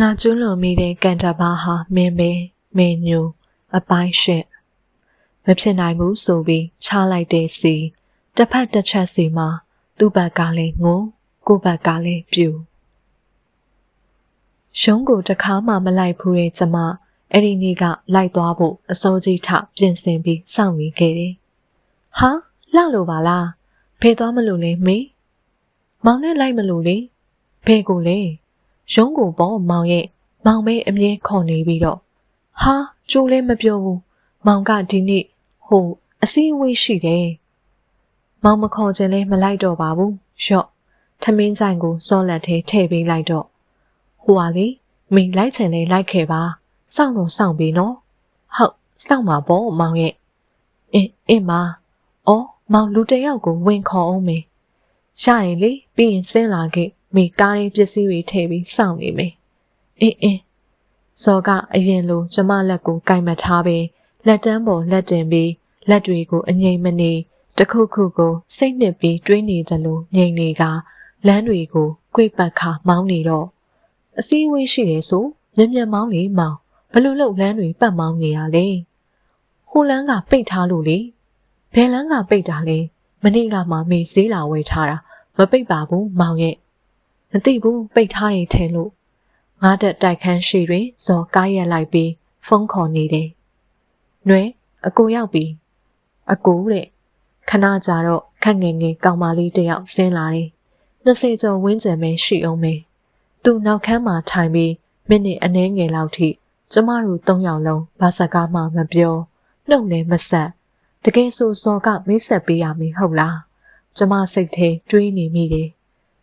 ငါကျွလွန်မိတဲ့ကန်တဘာဟာမင်းပဲမင်းညူအပိုင်းရှစ်မဖြစ်နိုင်ဘူးဆိုပြီးချလိုက်တဲ့စီတစ်ဖက်တစ်ချက်စီမှာသူ့ဘက်ကလည်းငိုကိုယ့်ဘက်ကလည်းပြူရှုံးကိုတခါမှမလိုက်ဘူးတဲ့ကျမအဲ့ဒီနေ့ကလိုက်သွားဖို့အစိုးကြီးထပြင်ဆင်ပြီးစောင့်နေခဲ့တယ်။ဟာလှလို့ပါလား။ဖေသွားမလို့လေမေး။မောင်နဲ့လိုက်မလို့လေ။ဖေကိုလေ ရုံးကိုပေါ့မောင်ရဲ့မောင်မဲအမြဲခေါ်နေပြီးတော့ဟာကျိုးလည်းမပြောဘူး။မောင်ကဒီနေ့ဟိုအစည်းအဝေးရှိတယ်။မောင်မခေါ်ခြင်းလဲမလိုက်တော့ပါဘူး။ရှော့ထမင်းဆိုင်ကိုစောလက်ထဲထည့်ပေးလိုက်တော့ဟိုဟာလေမင်းလိုက်ချင်လေလိုက်ခဲ့ပါစောင့်တော့စောင့်ပြီနော်ဟုတ်စောင့်ပါပေါ့မောင်ရဲ့အင်းအင်းမအော်မောင်လူတယောက်ကိုဝင်ခေါ်အောင်မေရရင်လေပြီးရင်ဆင်းလာခဲ့ မိကားရင်းပစ္စည်းတွေထည့်ပြီးစောင့်နေမေအင်းအင်းစောကအရင်လိုကျမလက်ကိုကင်မထားပြီးလက်တန်းပေါ်လက်တင်ပြီးလက်တွေကိုအငိမ့်မနေတခုခုကိုစိတ်နှစ်ပြီးတွေးနေသလိုငြိမ်နေကလမ်းတွေကိုကြွေပတ်ခါမောင်းနေတော့အစည်းအဝေးရှိတယ်ဆိုမြင်မြန်မောင်းလေမောင်ဘလို့လို့လမ်းတွေပတ်မောင်းနေရလဲဟိုလမ်းကပိတ်ထားလို့လေဘယ်လမ်းကပိတ်တာလဲမနေ့ကမှမေးဈေးလာဝယ်ထားတာမပိတ်ပါဘူးမောင်ရဲ့ မသိဘူးပိတ်ထားရင်ထဲလို့ငါတက်တိုက်ခန်းရှိတွင်ဇော်ကားရက်လိုက်ပြီးဖုန်းခေါ်နေတယ်။နွယ်အကိုရောက်ပြီ။အကိုတဲ့ခဏကြာတော့ခက်ငယ်ငယ်ကောင်မလေးတယောက်ဆင်းလာတယ်။20ကျော်ဝင်းကျင်ပဲရှိအောင်မေ။သူနောက်ခန်းမှာထိုင်ပြီးမိနစ်အနည်းငယ်လောက်ထိကျမတို့၃ယောက်လုံးဘာစကားမှမပြောနှုတ်လည်းမဆက်တကယ်ဆိုစော်ကမိတ်ဆက်ပေးရမည်ဟုတ်လားကျမစိတ်ထဲတွေးနေမိတယ်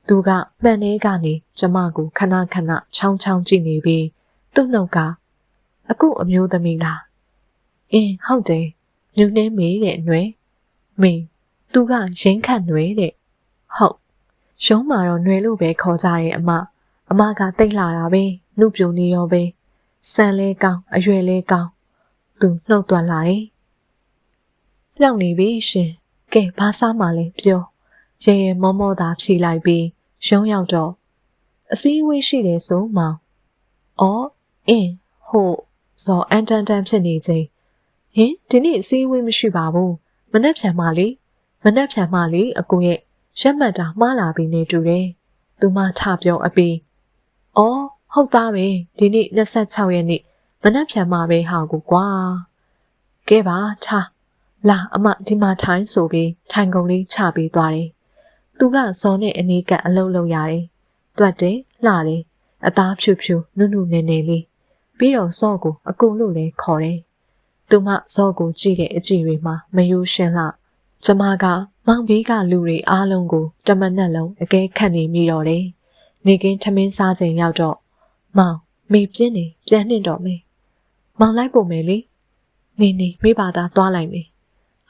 သူကမှန်ထဲကနေကျမကိုခဏခဏချောင်းချောင်းကြည့်နေပြီးသူ့နှုတ်ကအခုအမျိုးသမီးလားအင်းဟုတ်တယ်လူနှင်းမေးတဲ့နှွယ်မင်းသူကရင်ခတ်နှွယ်တဲ့ဟုတ်ရုံးမှာတော့နှွယ်လို့ပဲခေါ်ကြတယ်အမအမကတိတ်လာတာပဲနှုတ်ပြုံနေရောပဲဆန်လဲကောင်းအရွယ်လဲကောင်းသူနှုတ်သွန်လာတယ်ပြောင်းနေပြီရှင်ကဲဘာစားမှလဲပြောရရင်မောမောသာဖြီလိုက်ပြီး ရုံးရောက်တော့အစည်းအဝေးရှိတယ်ဆိုမောင်အော်အင်းဟိုဇော်အန်တန်တန်ဖြစ်နေချိန်ဟင်ဒီနေ့အစည်းအဝေးမရှိပါဘူးမနှက်ဖြန်မလေးမနှက်ဖြန်မလေးအကိုရဲ့ရက်မှတ်တာမှားလာပြီနေတူတယ်သူမထပြောအပြီးအော်ဟုတ်သားပဲဒီနေ့26ရက်နေ့မနှက်ဖြန်မှာပဲဟာကိုကွာကဲပါထားလာအမဒီမှာထိုင်းဆိုပြီးထိုင်ကုန်လေးချပေးသွားတယ် သူကဇော်နဲ့အနီးကအလုပ်လုပ်ရတယ်တွတ်တယ်လှတယ်အသားဖြူဖြူနုနုနေနေလေးပြီးတော့ဇော့ကိုအကုန်လို့လဲခေါ်တယ်သူမဇော့ကိုကြည့်တဲ့အကြည့်တွေမှာမယိုးရှင်းလှကျမကမောင်ဘေးကလူတွေအားလုံးကိုတမနက်လုံးအကဲခတ်နေမိတော့တယ်နေကင်းထမင်းစားချိန်ရောက်တော့မောင်မေပြင်းနေပြန်နှင့်တော့မေမောင်လိုက်ပုံမယ်လေနေနေမိပါသားသွားလိုက်မေ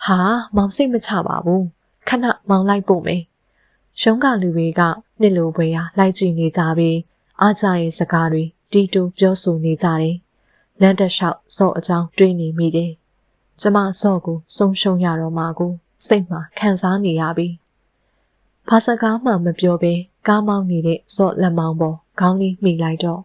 ဟာမောင်စိတ်မချပါဘူးခဏမောင်လိုက်ဖို့မယ် ရှုံးကလူတွေကနှစ်လိုပွဲဟာလိုက်ကြည့်နေကြပြီးအားကြတဲ့စကားတွေတီတူပြောဆိုနေကြတယ်လမ်းတစ်လျှောက်စော့အကြောင်းတွေးနေမိတယ်ကျမစော့ကိုဆုံးရှုံးရတော့မှကိုစိတ်မှာခံစားနေရပြီဘာစကားမှမပြောဘဲကားမောင်းနေတဲ့စော့လက်မောင်းပေါ်ခေါင်းလေးမိလိုက်တော့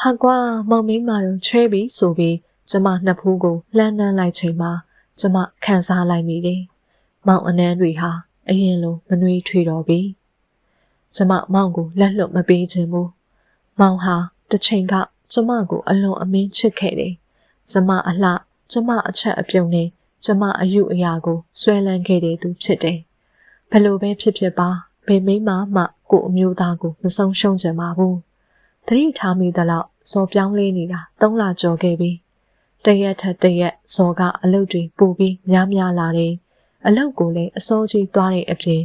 ဟာကွာမောင်မင်းမာတော့ချဲပြီဆိုပြီးကျမနှစ်ဖူးကိုလှမ်းနှမ်းလိုက်ချိန်မှာကျမခံစားလိုက်မိတယ်။မောင်အနှမ်းတွေဟာ အရင်လိုမနှွေးထွေတော့ပြီ။ကျမမောင်ကိုလက်လွတ်မပေးခြင်းဘူး။မောင်ဟာတစ်ချိန်ကကျမကိုအလွန်အမင်းချစ်ခဲ့တယ်။ကျမအလှကျမအချက်အပြုံနဲ့ကျမအယူအရာကိုဆွဲလန်းခဲ့တဲ့သူဖြစ်တယ်။ဘလို့ပဲဖြစ်ဖြစ်ပါဘယ်မိမမှကိုအမျိုးသားကိုမဆုံးရှုံးကြပါဘူး။တတိထားမိသလောက်စော်ပြောင်းလေးနေတာသုံးလကျော်ခဲ့ပြီ။တရက်ထက်တရက်ဇော်ကအလုပ်တွေပိုပြီးများများလာတယ်။ အလုပ်ကိုလည်းအစိုးကြီးသွားတဲ့အပြင်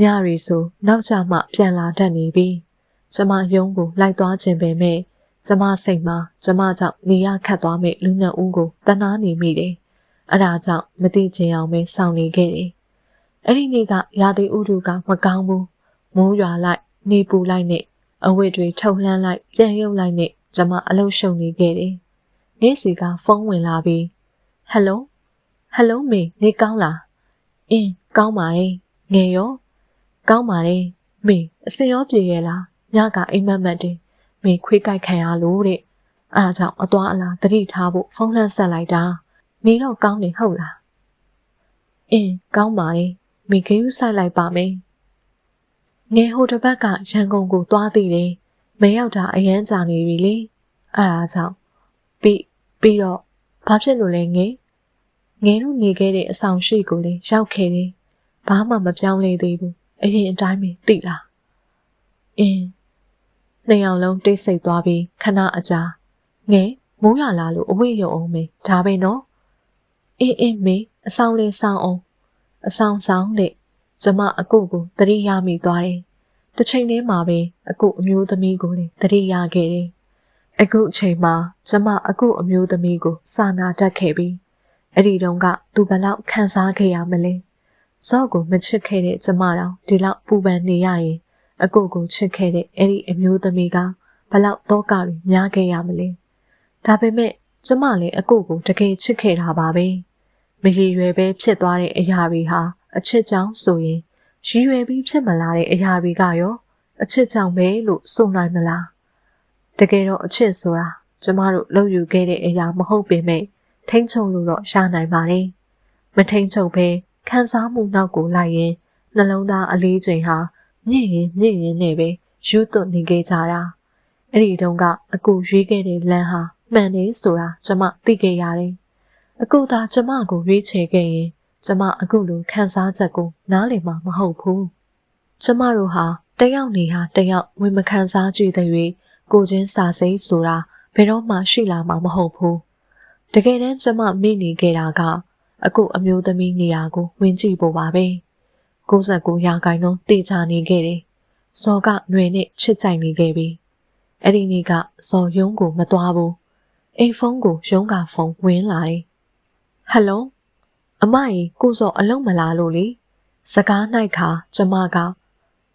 ညရီဆိုနောက်ကျမှပြန်လာတတ်နေပြီ။ကျမယုံကိုလိုက်သွားခြင်းပဲမဲ့ကျမစိတ်မှာကျမကြောင့်နေရခတ်သွားမဲ့လူနှစ်ဦးကိုတနာနေမိတယ်။အဲဒါကြောင့်မသိချင်အောင်ပဲစောင့်နေခဲ့တယ်။အဲ့ဒီနေ့ကရာသီဥတုကမကောင်းဘူး။မိုးရွာလိုက်နေပူလိုက်နဲ့အဝတ်တွေထုတ်လှမ်းလိုက်ပြန်ရုပ်လိုက်နဲ့ကျမအလုရှုံနေခဲ့တယ်။နေ့စီကဖုန်းဝင်လာပြီးဟယ်လိုဟယ်လိုမေနေကောင်းလား အင်းကောင်းပါတယ်ငယ်ရောကောင်းပါတယ်မေအစင်ရောပြေရဲ့လားညကအိမ်မက်မက်တယ်မေခွေးကြိုက်ခံရလို့တဲ့အားကြောင့်အသွားအလာတတိထားဖို့ဖုန်းလှမ်းဆက်လိုက်တာနေတော့ကောင်းနေဟုတ်လားအင်းကောင်းပါလေမိခေယူဆိုင်လိုက်ပါမယ်ငယ်ဟိုတစ်ဘက်ကရန်ကုန်ကိုသွားသေးတယ်မရောက်တာအရန်ကြာနေပြီလေအားအားကြောင့်ပြီးပြီးတော့ဘာဖြစ်လို့လဲငယ် ငယ်တို့နေခဲ့တဲ့အဆောင်ရှိကိုလေရောက်ခဲ့တယ်ဘာမှမပြောင်းလဲသေးဘူးအရင်အတိုင်းပဲသိလားအင်းနှစ်ယောက်လုံးတိတ်ဆိတ်သွားပြီးခဏအကြာငယ်မိုးရလာလို့အဝိရုံအောင်မေဒါပဲနော်အင်းအင်းမေအဆောင်လေးဆောင်အောင်အဆောင်ဆောင်တဲ့ကျမအကုကိုတတိရမိသွားတယ်တစ်ချိန်တည်းမှာပဲအကုအမျိုးသမီးကိုလည်းတတိရခဲ့တယ်အခုအချိန်မှာကျမအကုအမျိုးသမီးကိုစာနာတတ်ခဲ့ပြီး အဲ့ဒီတုန်းကသူဘလောက်ခံစားခဲ့ရမလဲဇော့ကိုမချစ်ခဲ့တဲ့ကျမတော့ဒီလောက်ပူပန်နေရရင်အကိုကိုချစ်ခဲ့တဲ့အဲ့ဒီအမျိုးသမီးကဘလောက်တော့ကတွေများခဲ့ရမလဲဒါပေမဲ့ကျမလည်းအကိုကိုတကယ်ချစ်ခဲ့တာပါပဲမရည်ရွယ်ပဲဖြစ်သွားတဲ့အရာတွေဟာအချစ်ကြောင့်ဆိုရင်ရည်ရွယ်ပြီးဖြစ်မလာတဲ့အရာတွေကရောအချစ်ကြောင့်ပဲလို့ဆိုနိုင်မလားတကယ်တော့အချစ်ဆိုတာကျမတို့လုပ်ယူခဲ့တဲ့အရာမဟုတ်ပေမဲ့ ထိမ့်ချုပ်လို့တော့ရနိုင်ပါတယ်မထိမ့်ချုပ်ပဲခံစားမှုနောက်ကိုလိုက်ရင်နှလုံးသားအလေးချိန်ဟာမြင့်ရင်မြင့်ရင်နဲ့ပဲယူသွနေခဲ့ကြတာအဲ့ဒီတုန်းကအကူရွေးခဲ့တဲ့လမ်းဟာမှန်တယ်ဆိုတာကျမသိခဲ့ရတယ်အကူသာကျမကိုရွေးချယ်ခဲ့ရင်ကျမအခုလိုခံစားချက်ကိုနားလည်မှာမဟုတ်ဘူးကျမတို့ဟာတယောက်နေဟာတယောက်ဝင်မခံစားကြည့်တဲ့၍ကိုချင်းစာစိတ်ဆိုတာဘယ်တော့မှရှိလာမှာမဟုတ်ဘူး တကယ်တမ်းကျမမိနေခဲ့တာကအခုအမျိုးသမီးနေရာကိုဝင်ကြည့်ဖို့ပါပဲ69ရာခိုင်နှုန်းတေချာနေခဲ့တယ်ဇော်ကຫນွေနဲ့ချစ်ကြိုက်နေခဲ့ပြီအဲ့ဒီနေ့ကဇော်ယုံကိုမသွားဘူးအိမ်ဖုန်းကိုရုံးကဖုန်းဝင်လာတယ်ဟယ်လိုအမကြီးကိုစောအလုံးမလာလို့လေစကား၌ခါကျမက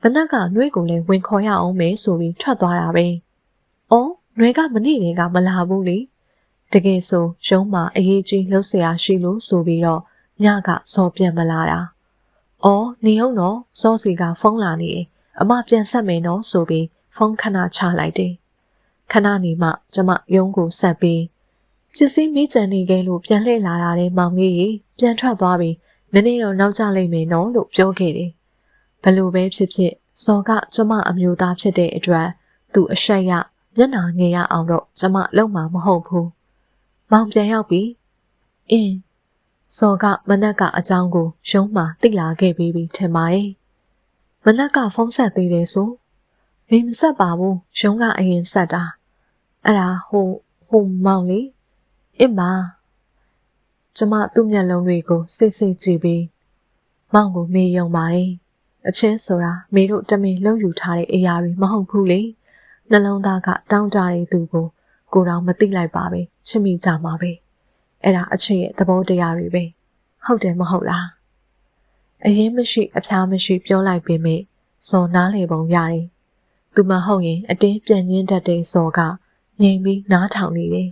ဘနက်ကနှွေးကိုလည်းဝင်ခေါ်ရအောင်မယ်ဆိုပြီးထွက်သွားတာပဲ။အော်နှွေးကမနေ့ကမလာဘူးလေ။ တကယ်ဆိုရုံးမှာအရေးကြီးလှုပ်ရှားရှိလို့ဆိုပြီးတော့ညကစောပြန်မလာတာ။အော်နေအောင်တော့စောစီကဖုန်းလာနေတယ်။အမပြန်ဆက်မယ်နော်ဆိုပြီးဖုန်းခဏချလိုက်တယ်။ခဏနေမှကျမရုံးကိုဆက်ပြီးပစ္စည်းမိကြံနေခဲ့လို့ပြန်လှည့်လာတာတဲ့မောင်လေးကြီးပြန်ထွက်သွားပြီးနည်းနည်းတော့နောက်ကျလိမ့်မယ်နော်လို့ပြောခဲ့တယ်။ဘလို့ပဲဖြစ်ဖြစ်စော်ကကျမအမျိုးသားဖြစ်တဲ့အတွက်သူအဆက်ရမျက်နှာငယ်ရအောင်တော့ကျမလုံမှာမဟုတ်ဘူး။ မောင်ပြန်ရောက်ပြီ။အင်းစော်ကမနက်ကအကြောင်းကိုရုံးမှသိလာခဲ့ပြီးပြီထင်ပါတယ်။မနက်ကဖုန်းဆက်သေးတယ်ဆို။မင်းမဆက်ပါဘူး။ရုံးကအရင်ဆက်တာ။အဲ့ဒါဟိုဟိုမောင်လေးအစ်မကျမသူ့မျက်လုံးတွေကိုစိတ်စိတ်ကြည့်ပြီးမောင်ကိုမေးယုံပါတယ်အချင်းဆိုတာမေတို့တမင်လှုပ်ယူထားတဲ့အရာတွေမဟုတ်ဘူးလေနှလုံးသားကတောင်းတတဲ့သူကို ကိုတော်မသိလိုက်ပါပဲချစ်မိကြမှာပဲအဲ့ဒါအချင်းရဲ့သဘောတရားတွေပဲဟုတ်တယ်မဟုတ်လားအရင်မရှိအဖျားမရှိပြောလိုက်ပေမဲ့စော်နားလေပုံရတယ်သူမဟုတ်ရင်အတင်းပြန်ညင်းတတ်တဲ့စော်ကငြိမ်ပြီးနားထောင်နေတယ်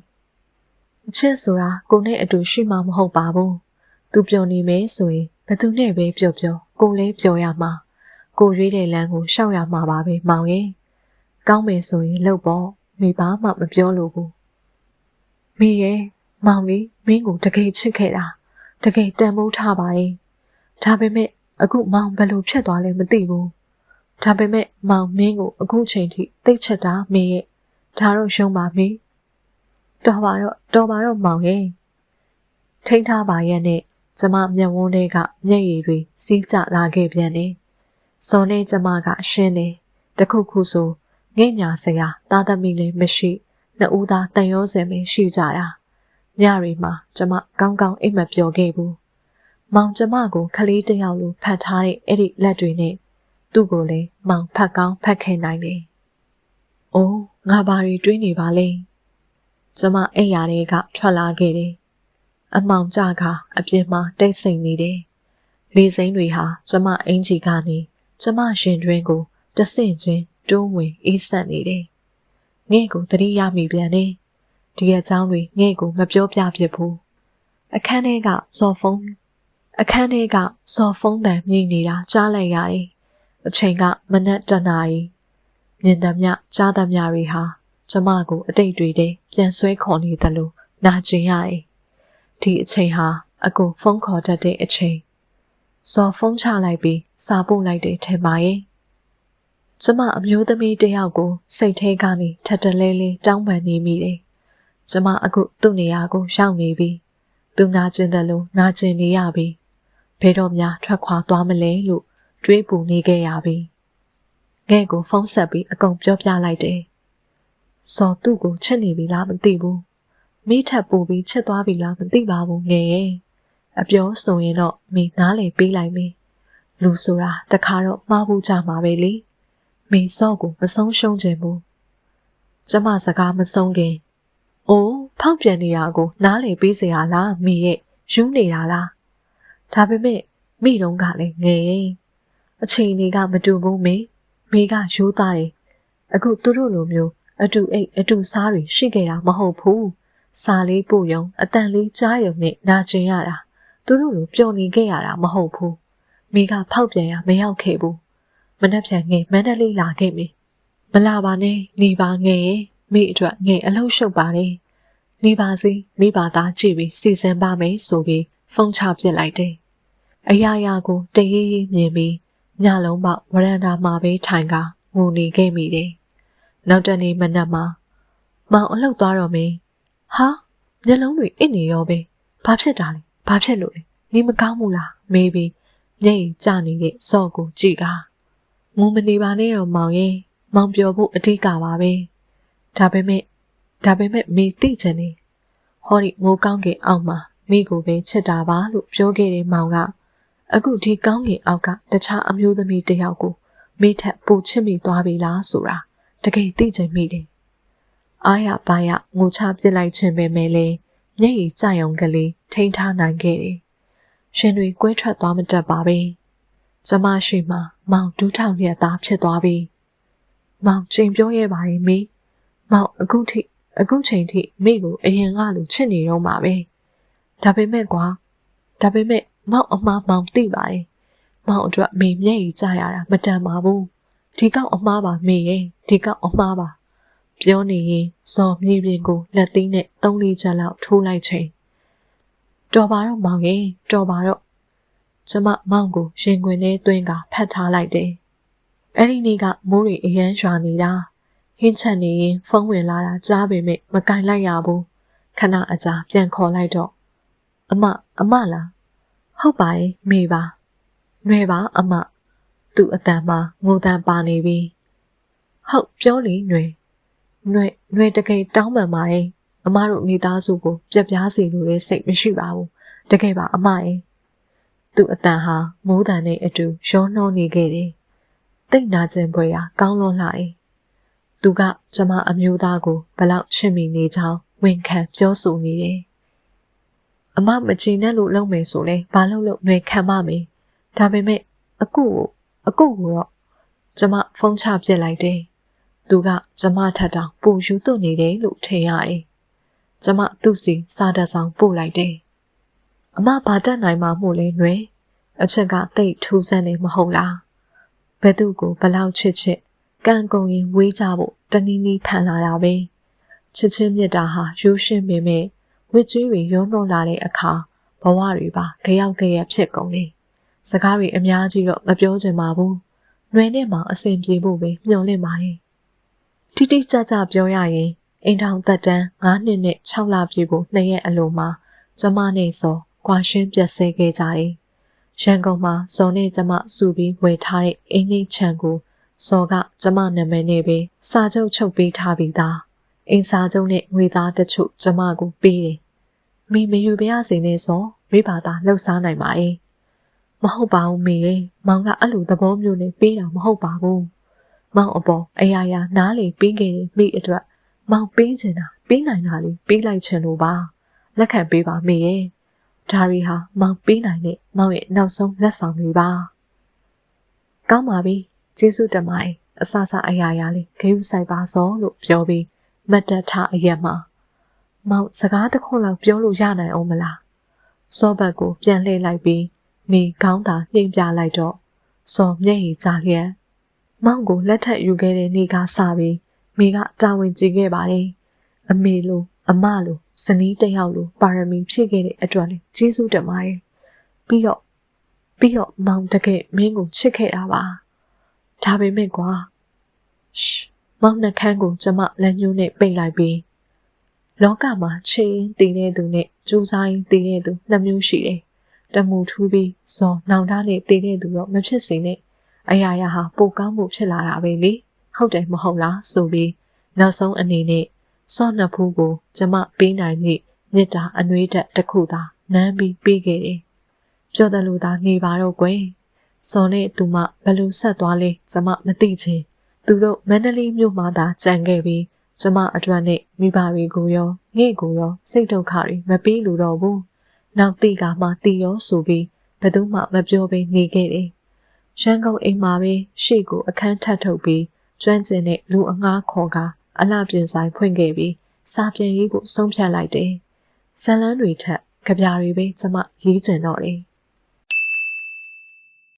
အချစ်ဆိုတာကိုနဲ့အတူရှိမှမဟုတ်ပါဘူး။သူပျော်နေမယ်ဆိုရင်ဘသူနဲ့ပဲပျော်ပျော်ကိုလည်းပျော်ရမှာ။ကိုရွေးတဲ့လမ်းကိုရှောက်ရမှာပါပဲမောင်ရဲ့။ကောင်းမယ်ဆိုရင်လှုပ်ပေါ့ မိဘာမှမပြောလို့ဘူး။မိရဲ့မောင်လေးမင်းကိုတကယ်ချစ်ခဲ့တာတကယ်တန်ဖိုးထားပါရဲ့။ဒါပေမဲ့အခုမောင်ဘယ်လိုဖြစ်သွားလဲမသိဘူး။ဒါပေမဲ့မောင်မင်းကိုအခုချိန်ထိသိချစ်တာမင်းရဲ့ဒါတော့ရှုံးပါမင်းတော်ပါတော့တော်ပါတော့မောင်ရဲ့ထိန်းထားပါရဲ့နဲ့ကျမမျက်ဝန်းထဲကမျက်ရည်တွေစီးကျလာခဲ့ပြန်တယ်။စော်နဲ့ကျမကရှင်းတယ်။တခုခုဆို ငဲ့ညာစရာသားသမီးလည်းမရှိနှစ်ဦးသားတန်ရောစင်ပဲရှိကြတာ။ညရီမှာကျမကောင်းကောင်းအိတ်မပြောခဲ့ဘူး။မောင်ကျမကိုခလေးတယောက်လိုဖတ်ထားတဲ့အဲ့ဒီလက်တွေနဲ့သူ့ကိုလည်းမောင်ဖတ်ကောင်းဖတ်ခဲ့နိုင်တယ်။အိုးငါဘာတွေတွေးနေပါလဲ။ကျမအိမ်ယာတွေကထွက်လာခဲ့တယ်။အမောင်ကြကအပြင်မှာတိတ်ဆိတ်နေတယ်။လေစိမ်းတွေဟာကျမအင်ကြီးကနေကျမရှင်တွင်ကိုတဆင့်ချင်း တွန်းဝင်အေးဆက်နေတယ်။ငဲ့ကိုတတိယမိပြန်တယ်။ဒီအကြောင်းတွေငဲ့ကိုမပြောပြဖြစ်ဘူး။အခန်းထဲကစော်ဖုန်းအခန်းထဲကစော်ဖုန်းတန်မြည်နေတာကြားလိုက်ရတယ်။အချိန်ကမနက်တနာရီမြင်သမျှကြားသမျှတွေဟာကျမကိုအတိတ်တွေထဲပြန်ဆွဲခေါ်နေတယ်လို့နာကျင်ရတယ်။ဒီအချိန်ဟာအကိုဖုန်းခေါ်တတ်တဲ့အချိန်။စော်ဖုန်းချလိုက်ပြီးစာပို့လိုက်တယ်ထင်ပါရဲ့။ ကျမအမျိုးသမီးတယောက်ကိုစိတ်ထဲကနေထပ်တလဲလဲတောင်းပန်နေမိတယ်။ကျမအခုသူ့နေရာကိုရောက်နေပြီ။သူနာကျင်တယ်လို့နာကျင်နေရပြီ။ဘယ်တော့မှထွက်ခွာသွားမလဲလို့တွေးပူနေခဲ့ရပြီ။ငဲ့ကိုဖုန်းဆက်ပြီးအကုန်ပြောပြလိုက်တယ်။စော်သူ့ကိုချစ်နေပြီလားမသိဘူး။မိထပ်ပူပြီးချစ်သွားပြီလားမသိပါဘူးငယ်ရဲ့။အပြောဆိုရင်တော့မိနားလေပေးလိုက်မေ။လူဆိုတာတခါတော့မှားဖို့ကြမှာပဲလေ။ မိန်စော့ကိုမဆုံးရှုံးခြင်းဘူးကျမစကားမဆုံးခင်အိုးဖောက်ပြန်နေတာကို နားလေပေးစရာလားမိရဲ့ယူနေတာလားဒါပေမဲ့မိတော့ကလည်းငယ်ရင်အချိန်လေးကမတူဘူးမေမိကရိုးသားတယ်အခုသူတို့လိုမျိုးအတူအိတ်အတူစားတွေရှိခဲ့တာမဟုတ်ဘူးစာလေးပို့ယုံအတန်လေးကြားယုံနဲ့နာကျင်ရတာသူတို့လိုပျော်နေခဲ့ရတာမဟုတ်ဘူးမိကဖောက်ပြန်ရမရောက်ခဲ့ဘူး နှက်ပြန်ငယ်မန္တလေးလာခဲ့ပြီ။မလာပါနဲ့နေပါငယ်ရဲ့မိအတွက်ငယ်အလုံးရှုပ်ပါတယ်။နေပါစေမိဘသားကြည့်ပြီးစီစဉ်ပါမယ်ဆိုပြီးဖုန်းချပစ်လိုက်တယ်။အရာရာကိုတရေးရေးမြင်ပြီးညလုံးပေါက်ဝရန်တာမှာပဲထိုင်ကငိုနေခဲ့မိတယ်။နောက်တနေ့မနက်မှာမောင်အလှုပ်သွားတော့မင်းဟာမျက်လုံးတွေအစ်နေရောပဲဘာဖြစ်တာလဲဘာဖြစ်လို့လဲနေမကောင်းဘူးလားမေးပြီးမျက်ရည်ကျနေတဲ့စော့ကိုကြည့်က ငုံမနေပါနဲ့တော့မောင်ရဲ့မောင်ပြောဖို့အထီးကပါပဲဒါပေမဲ့ဒါပေမဲ့မေသိချင်နေဟောဒီမိုးကောင်းကင်အောက်မှာမိကိုပဲချစ်တာပါလို့ပြောခဲ့တဲ့မောင်ကအခုဒီကောင်းကင်အောက်ကတခြားအမျိုးသမီးတယောက်ကိုမိထက်ပိုချစ်မိသွားပြီလားဆိုတာတကယ်သိချင်မိတယ်အားရပါရငိုချပစ်လိုက်ခြင်းပဲမဲ့လေမျက်ရည်ကြယုံကလေးထိန်းထားနိုင်ခဲ့တယ်။ရှင်တွေကွဲထွက်သွားမတတ်ပါပဲ။ကျမရှိမှ မောင်ဒူးထောင်ရသားဖြစ်သွားပြီ။မောင်ချိန်ပြောရပါရဲ့မေ။မောင်အခုထိအခုချိန်ထိမိကိုအရင်ကလိုချစ်နေတော့မှာပဲ။ဒါပေမဲ့ကွာဒါပေမဲ့မောင်အမားမောင်သိပါတယ်။မောင်အတွက်မေမျက်ရည်ကြရတာမတန်ပါဘူး။ဒီကောက်အမားပါမေရဲ့ဒီကောက်အမားပါပြောနေရင်ဇော်မြေပြင်ကိုလက်သီးနဲ့သုံးလေးချက်လောက်ထိုးလိုက်ချိန်တော်ပါတော့မောင်ရဲ့တော်ပါတော့ ကျမမောင်ကိုရင်ခွင်ထဲသွင်းကဖတ်ထားလိုက်တယ်။အဲ့ဒီနေ့ကမိုးတွေအရမ်းရွာနေတာ။ဟင်းချက်နေရင်ဖုန်းဝင်လာတာကြားပေမဲ့မကင်လိုက်ရဘူး။ခဏအကြာပြန်ခေါ်လိုက်တော့အမအမလားဟုတ်ပါရဲ့မေပါနွယ်ပါအမသူ့အတန်မှာငိုတန်ပါနေပြီဟုတ်ပြောလေနွယ်နွယ်နွယ်တကယ်တောင်းပန်ပါရဲ့အမတို့မိသားစုကိုပြက်ပြားစေလို့လည်းစိတ်မရှိပါဘူးတကယ်ပါအမရဲ့ သူ့အတန်ဟာမိုးတန်နဲ့အတူရောနှောနေခဲ့တယ်တိတ်နာခြင်းပွဲရာကောင်းလွန်လာတယ်သူကကျမအမျိုးသားကိုဘလောက်ချစ်မိနေကြောင်းဝန်ခံပြောဆိုနေတယ်အမမချင်နဲ့လို့လုပ်မယ်ဆိုလဲဘာလို့လို့ຫນွေခံမမေဒါပေမဲ့အကုကိုအကုကိုတော့ကျမဖုန်းချပြစ်လိုက်တယ်သူကကျမထက်တောင်ပိုယူသွနေတယ်လို့ထင်ရတယ်။ကျမသူ့စီစာတဆောင်ပို့လိုက်တယ်။ အမဘာတတ်နိုင်မှမို့လဲနွယ်။အချက်ကတိတ်ထူးဆန်းနေမဟုတ်လား။ဘယ်သူကိုဘလောက်ချစ်ချစ်ကံကုန်ရင်ဝေးကြဖို့တနည်းနည်းဖန်လာတာပဲ။ချစ်ချင်းမြတ်တာဟာရိုးရှင်းပေမဲ့ဝစ်ကျွေးတွေရုံးနှောလာတဲ့အခါဘဝတွေပါကြရောက်ကြရဖြစ်ကုန်တယ်။စကားတွေအများကြီးတော့မပြောချင်ပါဘူး။နှွေနဲ့မှအဆင်ပြေဖို့ပဲမျှော်လင့်ပါတယ်တိတိကျကျပြောရရင်အိမ်ထောင်သက်တမ်း9နှစ်နဲ့6လပြည့်ဖို့နှစ်ရက်အလိုမှာကျမနဲ့စော ကွာရှင်းပြတ်ဆဲခဲ့ကြတယ်။ရန်ကုန်မှာစောနဲ့ကျမစုပြီးဝယ်ထားတဲ့အိမ်လေးချံကိုစောကကျမနာမည်နဲ့ပဲစာချုပ်ချုပ်ပေးထားပြီးသား။အိမ်စာချုပ်နဲ့ငွေသားတချို့ကျမကိုပေးတယ်။မိမယူပြရစီနဲ့စောမိဘသားလှုပ်ရှားနိုင်ပါရဲ့။မဟုတ်ပါဘူးမေရဲ့။မောင်ကအဲ့လိုသဘောမျိုးနဲ့ပေးတာမဟုတ်ပါဘူး။မောင်အပေါ်အရာရာနားလေပြီးခဲ့တဲ့မိအတွက်မောင်ပေးချင်တာပေးနိုင်တာလေးပေးလိုက်ချင်လို့ပါလက်ခံပေးပါမေရဲ့ ဒါရီဟာမောင်ပေးနိုင်တဲ့မောင်ရဲ့နောက်ဆုံးလက်ဆောင်တွေပါကောင်းပါပြီကျေးဇူးတင်ပါတယ်အဆအဆအရာရာလေးဂိမ်းဆိုင်ပါစောလို့ပြောပြီးမတ်တထအရက်မှာမောင်စကားတစ်ခုလောက်ပြောလို့ရနိုင်အောင်မလားစောဘတ်ကိုပြန်လှည့်လိုက်ပြီးမိကောင်းတာနှိမ်ပြလိုက်တော့စောမျက်ရည်ကျလျက်မောင်ကိုလက်ထပ်ယူခဲ့တဲ့နေ့ကစပြီးမိကတာဝန်ကြီးခဲ့ပါတယ်အမေလို အမလိုဇနီးတစ်ယောက်လိုပါရမီဖြည့်ခဲ့တဲ့အတွက်လည်းကျေးဇူးတင်ပါတယ်ပြီးတော့ပြီးတော့မောင်တကယ်မင်းကိုချစ်ခဲ့တာပါဒါပေမဲ့ကွာရှ်မောင်နှခမ်းကိုကျမလက်ညှိုးနဲ့ပိတ်လိုက်ပြီးလောကမှာချင်းတည်တဲ့သူနဲ့ကြိုးစားရင်တည်တဲ့သူနှစ်မျိုးရှိတယ်တမှုထူးပြီးဇော်နောင်တနဲ့တည်တဲ့သူတော့မဖြစ်စေနဲ့အရာရာဟာပိုကောင်းမှုဖြစ်လာတာပဲလေဟုတ်တယ်မဟုတ်လားဆိုပြီးနောက်ဆုံးအနေနဲ့ စော့နှစ်ဖူးကို ကျမပေးနိုင်သည့်မြစ်တာအနှွေးတက်တစ်ခုသာနမ်းပြီးပေးခဲ့တယ်ပြောတယ်လို့သာနေပါတော့ကွယ်စော်နဲ့သူမဘယ်လိုဆက်သွားလဲကျမမသိချင်သူတို့မန္တလေးမြို့မှာသာကြံခဲ့ပြီးကျမအတွက်နဲ့မိဘတွေကိုရောငဲ့ကိုရောစိတ်ဒုက္ခတွေမပေးလို့တော့ဘူးနောက်တိကမှတီရောဆိုပြီးဘယ်သူမှမပြောဘဲနေခဲ့တယ်ရန်ကုန်အိမ်မှာပဲရှေ့ကိုအခန်းထပ်ထုတ်ပြီးကျွမ်းကျင်တဲ့လူအငှားခေါ်က အလှပြင်ဆိုင်ဖွင့်ခဲ့ပြီးစာပြန်ရေးဖို့ဆုံးဖြတ်လိုက်တယ်ဇလန်းတွေထက်ကြပြာတွေပဲကျမရေးကျင်တော့တယ်